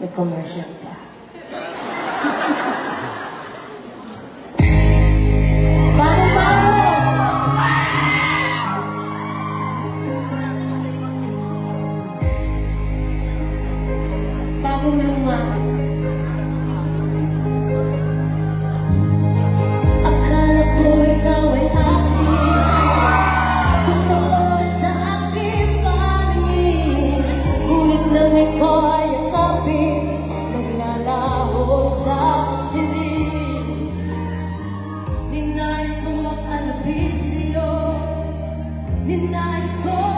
de comerciante. Ninais ko ang nabit sa'yo. Ninais ko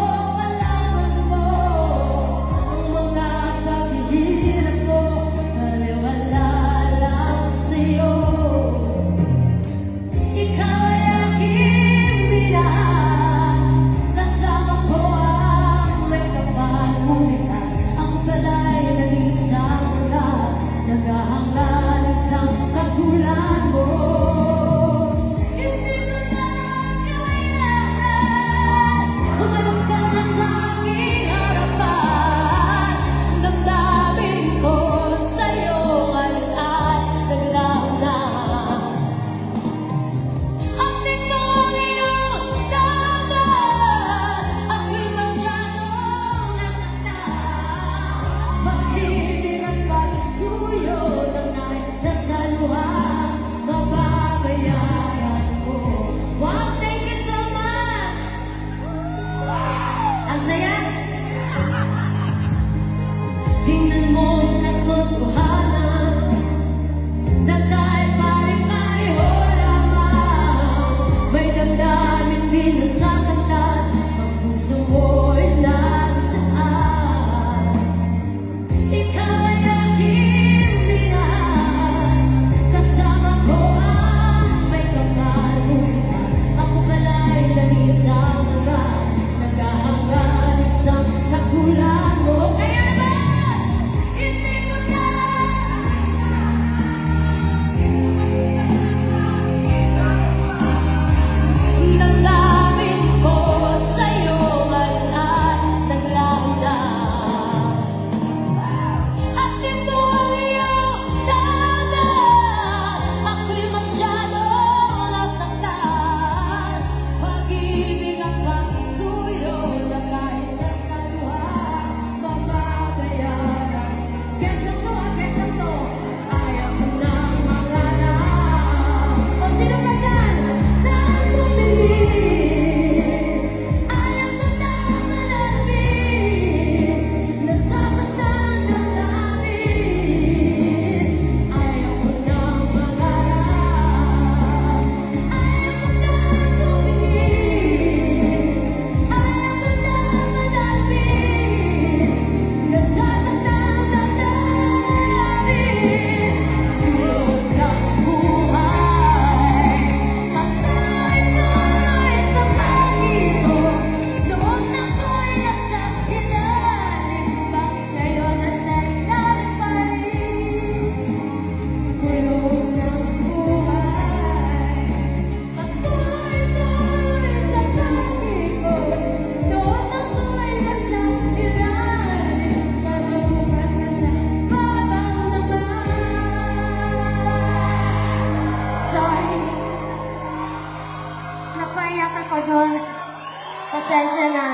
Pasensya na.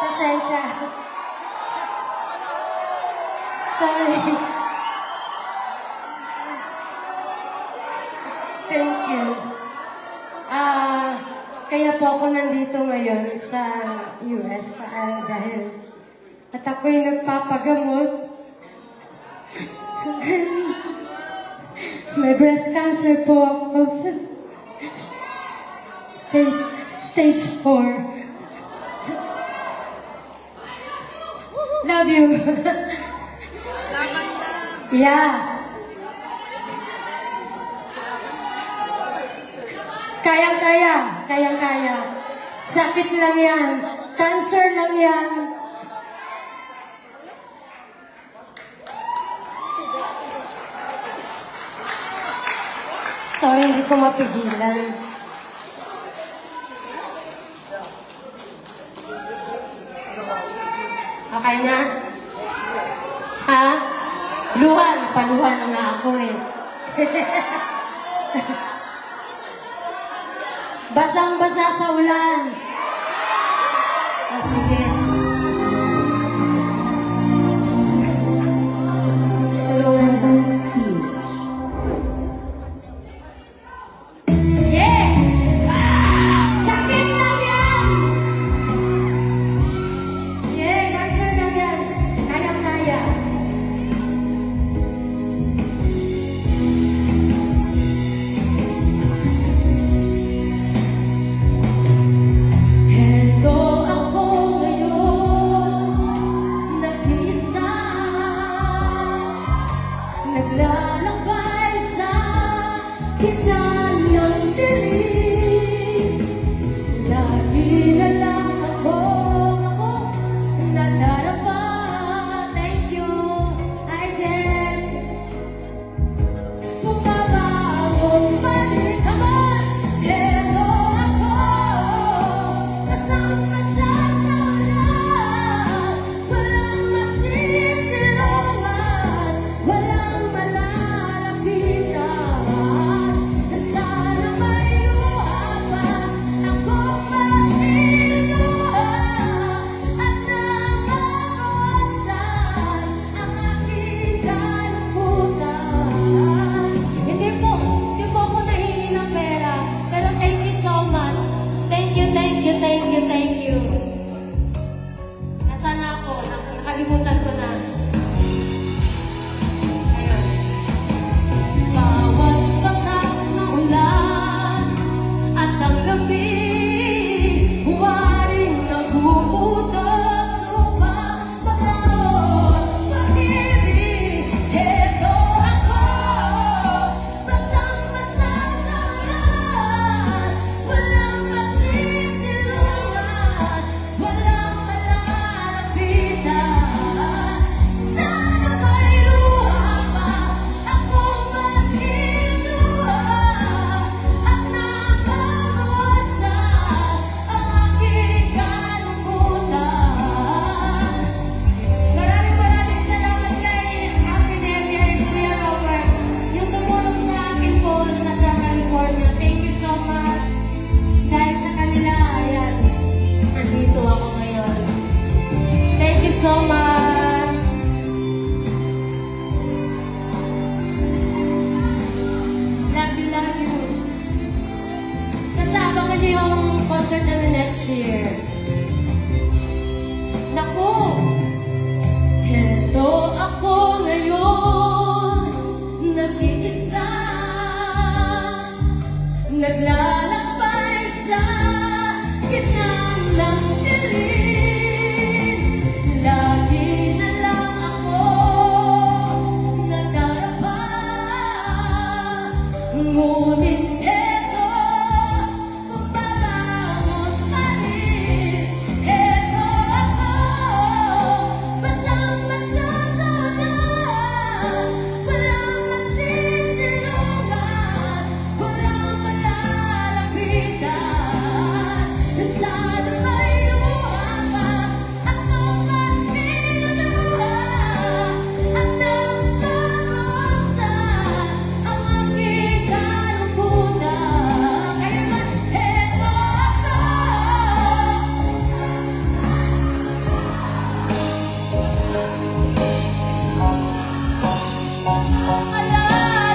Pasensya. Sorry. Thank you. Uh, kaya po ako nandito ngayon sa US uh, dahil at ako'y nagpapagamot. May breast cancer po ako. Stage Stage 4. Love you. yeah. Kayang-kaya, kayang-kaya. Sakit lang yan. Cancer lang yan. Sorry, hindi ko mapigilan. Okay na? Ha? Luha, napaluha na nga ako eh. Basang-basa sa ulan. tem, porque tem kita concert namin next year. Naku! Heto ako ngayon, nag-iisa, naglalakbay sa gitna Ala!